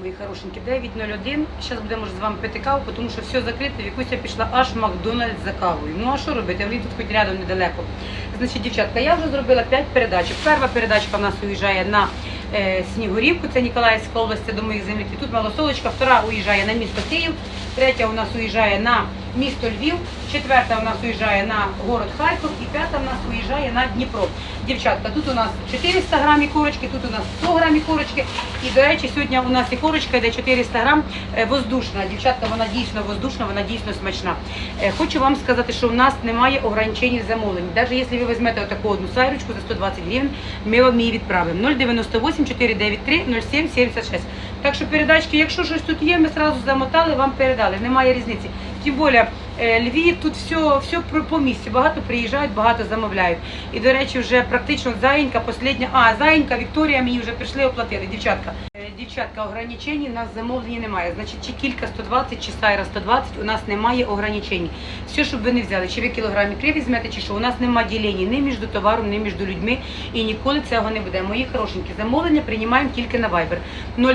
Мої хорошенькі, 9.01. Зараз будемо з вами пити каву, тому що все закрите. Вікуся пішла аж в Макдональдс за кавою. Ну а що робити? Вони тут хоч рядом недалеко. Значить, дівчатка, я вже зробила 5 передачок. Перша передачка в нас уїжджає на е, Снігурівку, це Ніколаївська область, це до моїх земляків. Тут малосолочка, втора уїжджає на місто Київ, третя у нас уїжджає на місто Львів, четверта у нас уїжджає на город Харків і п'ята у нас уїжджає на Дніпро. Дівчатка, тут у нас 400 грамів корочки, тут у нас 100 грамів корочки. І, до речі, сьогодні у нас і корочка йде 400 грам е, воздушна. Дівчатка, вона дійсно воздушна, вона дійсно смачна. Е, Хочу вам сказати, що в нас немає ограничень замовлень. Навіть якщо ви візьмете отаку одну сайрочку за 120 гривень, ми вам її відправимо. 098 493 0776. Так що передачки, якщо щось тут є, ми одразу замотали, вам передали. Немає різниці. Тим більше е, Львів, тут все, все по місці. Багато приїжджають, багато замовляють. І, до речі, вже практично Заїнька, последня, а, Заїнька, Вікторія мені вже прийшли, оплатили. Дівчатка, Е, дівчатка, ограничень у нас замовлення немає. Значить, чи кілька 120, чи сайра 120, у нас немає ограничень. Все, щоб ви не взяли, чи ви кілограм ікри візьмете, чи що, у нас немає ділення ні між товаром, ні між людьми. І ніколи цього не буде. Мої хорошенькі, замовлення приймаємо тільки на Viber.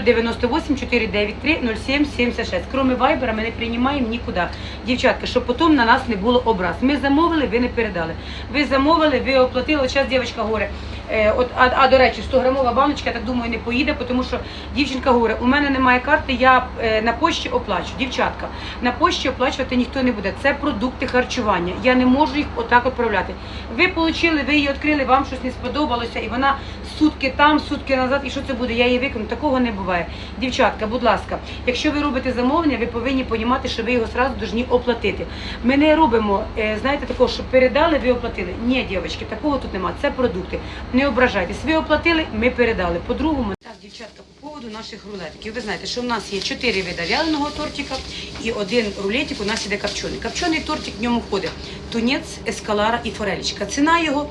098 493 0776. Кроме Viber ми не приймаємо нікуди. Дівчатка, щоб потім на нас не було образ. Ми замовили, ви не передали. Ви замовили, ви оплатили. Зараз дівчинка говорить, е, от, а, а до речі, 100 грамова баночка, я так думаю, не поїде, тому що дівчинка говорить, у мене немає карти, я е, на пошті оплачу. Дівчатка, на пошті оплачувати ніхто не буде. Це продукти харчування. Я не можу їх отак відправляти. Ви отримали, ви її відкрили, вам щось не сподобалося, і вона сутки там, сутки назад. І що це буде? Я її викину. Такого не буває. Дівчатка, будь ласка, якщо ви робите замовлення, ви повинні розуміти, що ви його одразу повинні оплатити. Ми не робимо, е, знаєте, такого, що передали, ви оплатили. Ні, дівчатки, такого тут немає. Це продукти. Не ображайтесь. Ви оплатили, ми передали. По-другому. Так, дівчатка, по поводу наших рулетиків. Ви знаєте, що в нас є чотири вида вяленого тортика і один рулетик у нас іде копчений. Копчений тортик в ньому входить тунець, ескалара і форелечка. Ціна його,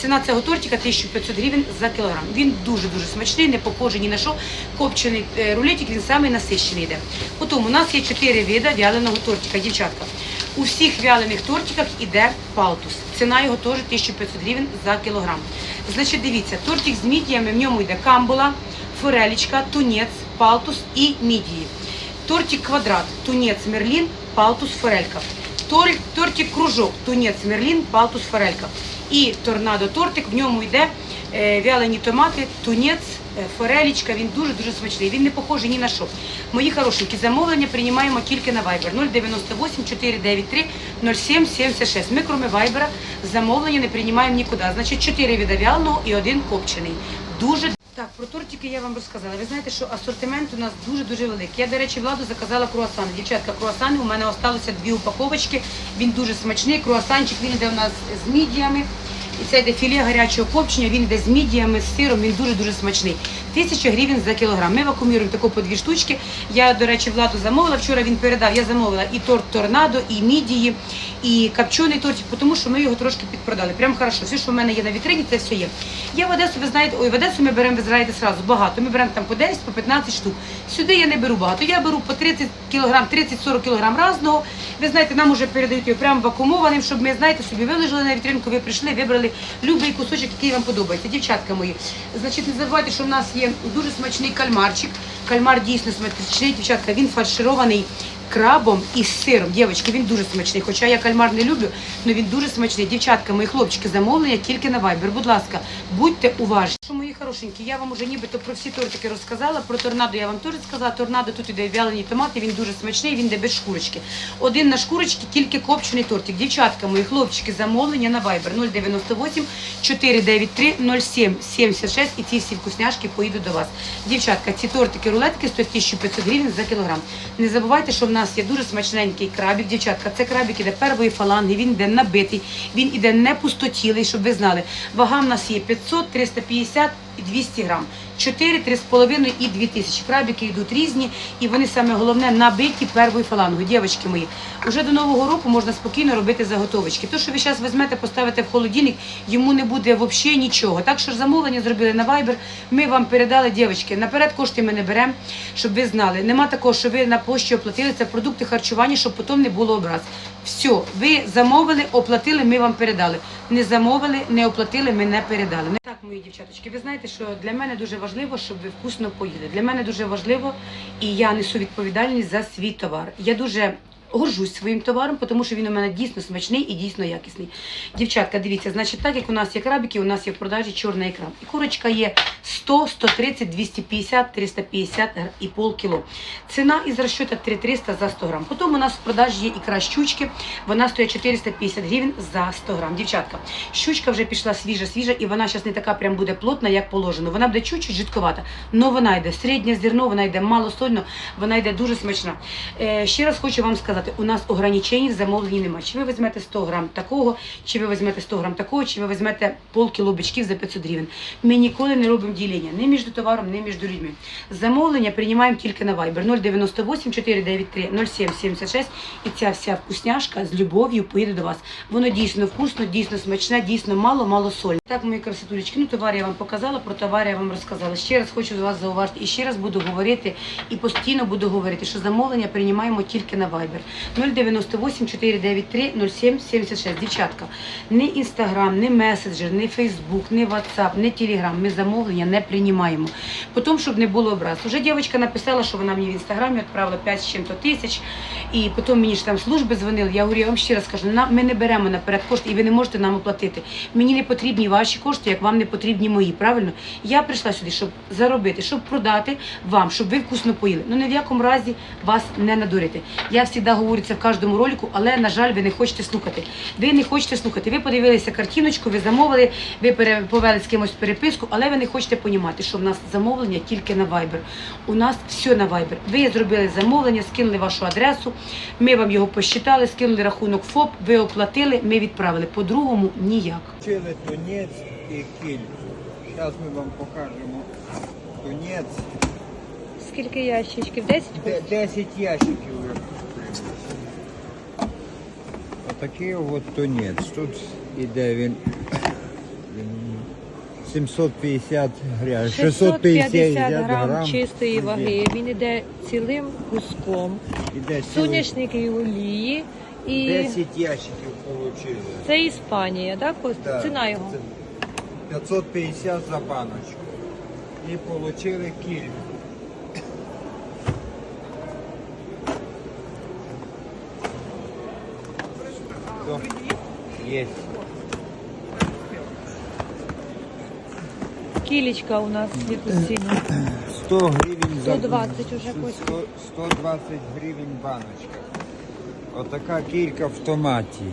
ціна цього тортика 1500 гривень за кілограм. Він дуже-дуже смачний, не похожий ні на що. Копчений е, рулетик, він самий насищений йде. Потім у нас є чотири вида вяленого тортика, дівчатка. У всіх вялених тортиках іде палтус. Ціна його теж 1500 гривень за кілограм. Значить, дивіться, тортик з мідіями, в ньому йде камбула, форелечка, тунець, палтус і мідії. Тортик квадрат, тунець, мерлін, палтус, форелька. Тор- Тортик кружок, тунець, мерлін, палтус, форелька. І торнадо тортик, в ньому йде е, вялені томати, тунець, е, форелічка. Він дуже-дуже смачний. Він не похожий ні на що. Мої хорошенькі, замовлення приймаємо тільки на Viber 098 493 0776. Ми, крім Viber, замовлення не приймаємо нікуди. Значить, 4 вида вяленого і один копчений. Дуже так, про тортики я вам розказала. Ви знаєте, що асортимент у нас дуже-дуже великий. Я, до речі, владу заказала круасани. Дівчатка, круасани, у мене залишилося дві упаковочки. Він дуже смачний. Круасанчик, він йде у нас з мідіями. І це йде філе гарячого копчення, він йде з мідіями, з сиром, він дуже-дуже смачний. Тисяча гривень за кілограм. Ми вакуумуємо таку по дві штучки. Я, до речі, владу замовила. Вчора він передав. Я замовила і торт торнадо, і мідії, і копчений тортик, тому що ми його трошки підпродали. Прям хорошо. Все, що в мене є на вітрині, це все є. Я в Одесу, ви знаєте, ой, в Одесу ми беремо, ви знаєте, сразу багато. Ми беремо там по 10, по 15 штук. Сюди я не беру багато. Я беру по 30 кілограм, 30-40 кілограм разного. Ви знаєте, нам вже передають його прямо вакуумованим, щоб ми, знаєте, собі вилежали на вітринку, ви прийшли, вибрали любий кусочок, який вам подобається. Дівчатка мої, значить, не забувайте, що в нас є дуже смачний кальмарчик. Кальмар дійсно смачний, дівчатка, він фарширований крабом і сиром. Дівчатки, він дуже смачний. Хоча я кальмар не люблю, але він дуже смачний. Дівчатка, мої хлопчики, замовлення тільки на вайбер. Будь ласка, будьте уважні. Мої хорошенькі, я вам уже нібито про всі тортики розказала. Про торнадо я вам теж сказала. Торнадо тут іде вялені томати, він дуже смачний, він йде без шкурочки. Один на шкурочці, тільки копчений тортик. Дівчатка, мої хлопчики, замовлення на Viber 098 493 07 76 і ці всі вкусняшки поїдуть до вас. Дівчатка, ці тортики, рулетки стоять 1500 гривень за кілограм. Не забувайте, що в нас є дуже смачненький крабик. Дівчатка, це крабик іде первої фаланги, він іде набитий, він іде не пустотілий, щоб ви знали. Вага в нас є 500, 350 і 200 грам. 4, 3,5 і 2 тисячі. Крабики йдуть різні, і вони саме головне набиті первою фалангою. Дівчатки мої, уже до нового року можна спокійно робити заготовочки. То, що ви зараз візьмете, поставите в холодильник, йому не буде взагалі нічого. Так що замовлення зробили на Viber, ми вам передали, дівчатки, наперед кошти ми не беремо, щоб ви знали. Нема такого, що ви на пошті оплатили, це продукти харчування, щоб потім не було образ. Все, ви замовили, оплатили, ми вам передали. Не замовили, не оплатили, ми не передали. Так, мої дівчаточки, ви знаєте, що для мене дуже важливо, щоб ви вкусно поїли. Для мене дуже важливо, і я несу відповідальність за свій товар. Я дуже горжусь своїм товаром, тому що він у мене дійсно смачний і дійсно якісний. Дівчатка, дивіться, значить, так як у нас є крабики, у нас є в продажі чорна ікра. І курочка є 100, 130, 250, 350 і пол кіло. Ціна із розчета 3300 за 100 грам. Потім у нас в продажі є ікра щучки, вона стоїть 450 гривень за 100 грам. Дівчатка, щучка вже пішла свіжа, свіжа, і вона зараз не така прям буде плотна, як положено. Вона буде чуть-чуть жидковата, але вона йде середнє зерно, вона йде малосольно, вона йде дуже смачна. Е, ще раз хочу вам сказати, у нас ограничень в замовленні немає. Чи ви візьмете 100 грам такого, чи ви візьмете 100 грам такого, чи ви візьмете пол кіло бичків за 500 гривень. Ми ніколи не робимо ділення ні між товаром, ні між людьми. Замовлення приймаємо тільки на Viber 098 493 0776 і ця вся вкусняшка з любов'ю поїде до вас. Воно дійсно вкусно, дійсно смачне, дійсно мало, мало соль. Так, мої красотулечки, ну товар я вам показала, про товар я вам розказала. Ще раз хочу вас зауважити і ще раз буду говорити і постійно буду говорити, що замовлення приймаємо тільки на Viber 098 493 0776. Дівчатка, ні інстаграм, ні меседжер, ні Фейсбук, ні Ватсап, ні Телеграм. Ми замовлення не приймаємо. Потім, щоб не було образ. Уже дівчинка написала, що вона мені в інстаграмі відправила 5 з чим-то тисяч. І потім мені ж там служби дзвонили. Я говорю, я вам ще раз кажу, ми не беремо наперед кошти, і ви не можете нам оплатити. Мені не потрібні ваші кошти, як вам не потрібні мої. Правильно? Я прийшла сюди, щоб заробити, щоб продати вам, щоб ви вкусно поїли. Ну ні в якому разі вас не надурити. Я завжди говорю це в кожному ролику, але на жаль, ви не хочете слухати. Ви не хочете слухати. Ви подивилися картиночку, ви замовили, ви повели з кимось переписку, але ви не хочете понімати, що в нас замовлення тільки на Viber. У нас все на Viber. Ви зробили замовлення, скинули вашу адресу, ми вам його посчитали, скинули рахунок ФОП, ви оплатили, ми відправили. По-другому ніяк. Вчили тунець і кіль. Зараз ми вам покажемо тунець. Скільки ящичків? 10? Де- 10 ящиків. Отакий от тунець. Тут іде він 750 гривень, 650 грам чистої ваги. Він іде цілим куском. Іде цілий- Соняшники олії. І 10 ящиків отримали. це Іспанія, так? Да, Ціна його. 550 за баночку. І отримали кіль. Все. Есть. Кілечка у нас в яку ціну. 100 гривень за 120 уже, Костя. 100 120 гривень баночка. Отака кілька в томаті.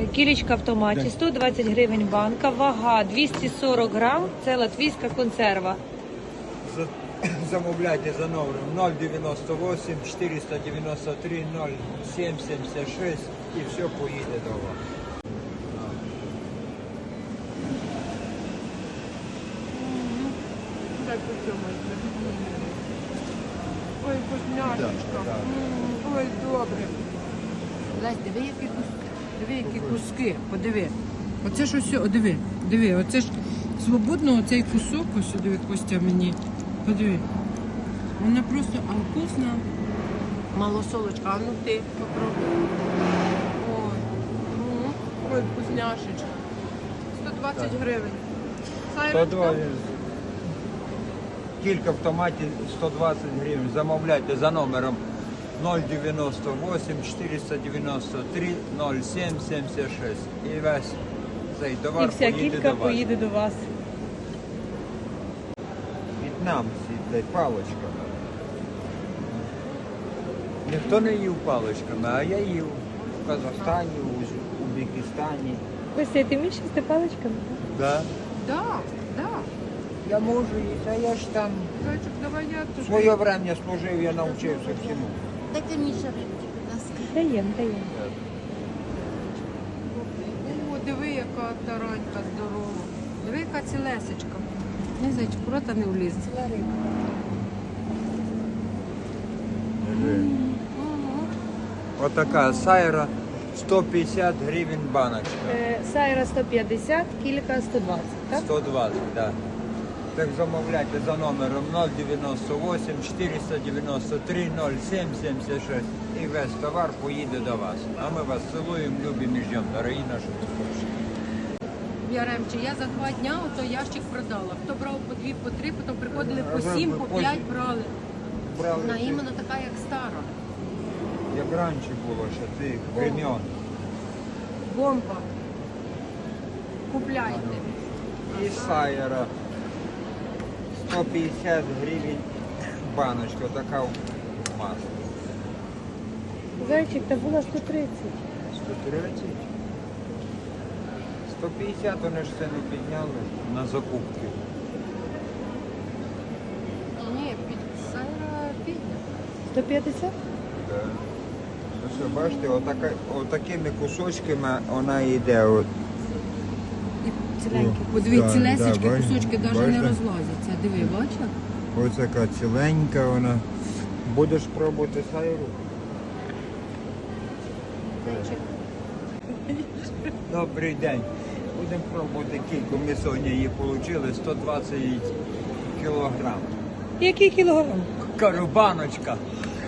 Е, Кілечка в томаті, 120 гривень банка, вага 240 грам, це латвійська консерва. За- Замовляйте за номером 098 493 0776 і все поїде до вас. Ой, вкусняшечка. Ой, добре. Лесь, диви, які куски. Диви, які куски. Подиви. Оце ж ось, диви, диви, оце ж свободно оцей кусок, ось диви, Костя мені. Подиви. Вона просто, а вкусна. Малосолочка, а ну ти попробуй. Ой, ой, вкусняшечка. 120 гривень. Сайрочка? 120. Кілька в томаті 120 гривень. Замовляйте за номером 098 493 0776. І весь цей І товар вся поїде кілька до вас. поїде до вас. В'єтнамці, цей паличка. Ніхто не їв паличками, а я їв в Казахстані, у Узбекистані. Костя, ти вмієш їсти паличками? Да. Да, да. Я можу їсти, а я ж там Зайчик, давай я тут. своє время служив, я навчився всьому. Дайте мені ще рибки, будь ласка. Даємо, даємо. О, диви, яка таранька здорова. Диви, яка цілесечка. Не зайчик, в рота не вліз. Отака сайра 150 гривень баночка. Е, Сайра 150, кілька 120, так? 120, так. Так замовляйте за номером 098 493 0776 і весь товар поїде до вас. А ми вас цілуємо, любимо і ждемо, дорогі наші підписчики. Я ремче. Я за два дня ото ящик продала. Хто брав по дві, по три, потім приходили по сім, по потім- п'ять брали. Брали Вона іменно така, як стара. як раніше було ще цих времен. Бомба. Купляйте. І сайера 150 гривень баночка, така в маслі. Зайчик, та була 130. 130. 150 вони ж ціну підняли на закупки. Ні, під сайра підня. 150? Да. Ну що, бачите, отака, отакими кусочками вона йде. От. І ціленькі. О, Подивіться, да, цілесечки, да, кусочки навіть не розлазяться. Диви, бачиш? Ось така ціленька вона. Будеш пробувати сайру? Добрий день. Будемо пробувати кільку. Ми сьогодні її отримали 120 кілограм. Який кілограм? Кажу, баночка.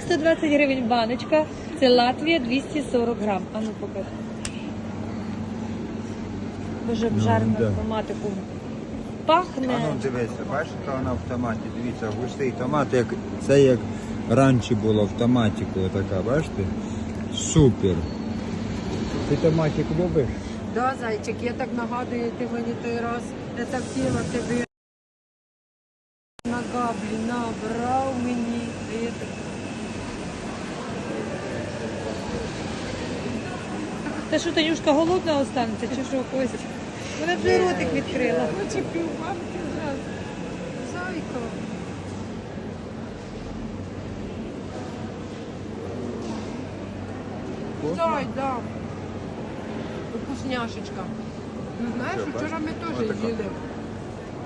120 гривень баночка. Це Латвія 240 грам. А ну покажи. Боже, обжарена да. томатику. А Пахне. ну дивися, бачиш, яка вона в томаті. Дивіться, густий томат, як, це як раніше було в томатику, така, бачите? Супер. Ти томатик любиш? Да, зайчик, я так нагадую, ти мені той раз, я так хотіла тебе на габлі набрав мені. Я так... Та що, Танюшка голодна останеться, чи що Костя? Вона вже ротик відкрила. Хоче півбанки зразу. Зайка. Зай, да. Вкусняшечка. Ну, знаєш, вчора ми теж їли.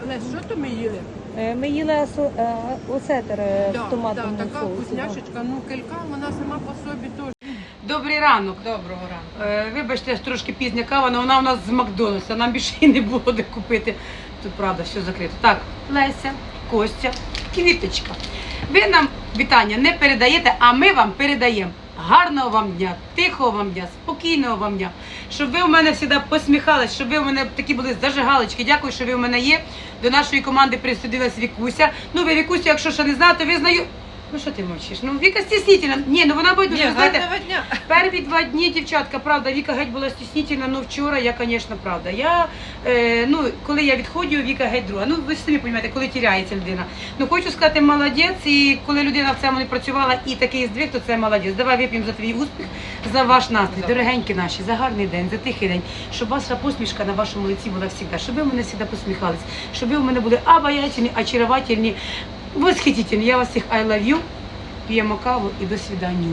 Лесь, що то ми їли? Е, Ми їли асо- е, осетер е, Да, в томатному така соусі. вкусняшечка. Ну, келька, вона сама по собі теж. Добрий ранок. Доброго ранку. Е, Вибачте, трошки пізня кава, але вона у нас з Макдональдса, нам більше і не було де купити. Тут правда все закрито. Так, Леся, Костя, квіточка. Ви нам вітання не передаєте, а ми вам передаємо. Гарного вам дня, тихого вам дня, спокійного вам дня. Щоб ви у мене завжди посміхались, щоб ви у мене такі були зажигалочки. Дякую, що ви у мене є. До нашої команди присудилась Вікуся. Ну, ви Вікусю, якщо ще не знаєте, ви знаю. Ну що ти мовчиш? Ну Віка стіснительна. Ні, ну вона буде дуже знаєте. дня. Перві два дні, дівчатка, правда, Віка геть була стіснительна, ну вчора я, звісно, правда. Я, е, ну, коли я відходжу, Віка геть друга. Ну, ви ж самі розумієте, коли тіряється людина. Ну, хочу сказати, молодець, і коли людина в цьому не працювала і такий здвиг, то це молодець. Давай вип'ємо за твій успіх, за ваш настрій, дорогенькі наші, за гарний день, за тихий день, щоб ваша посмішка на вашому лиці була завжди, щоб ви мене завжди посміхались, щоб ви в мене були обаятельні, очаровательні, восхитительні. Я вас всех I love you. Пьем каву и до свидання.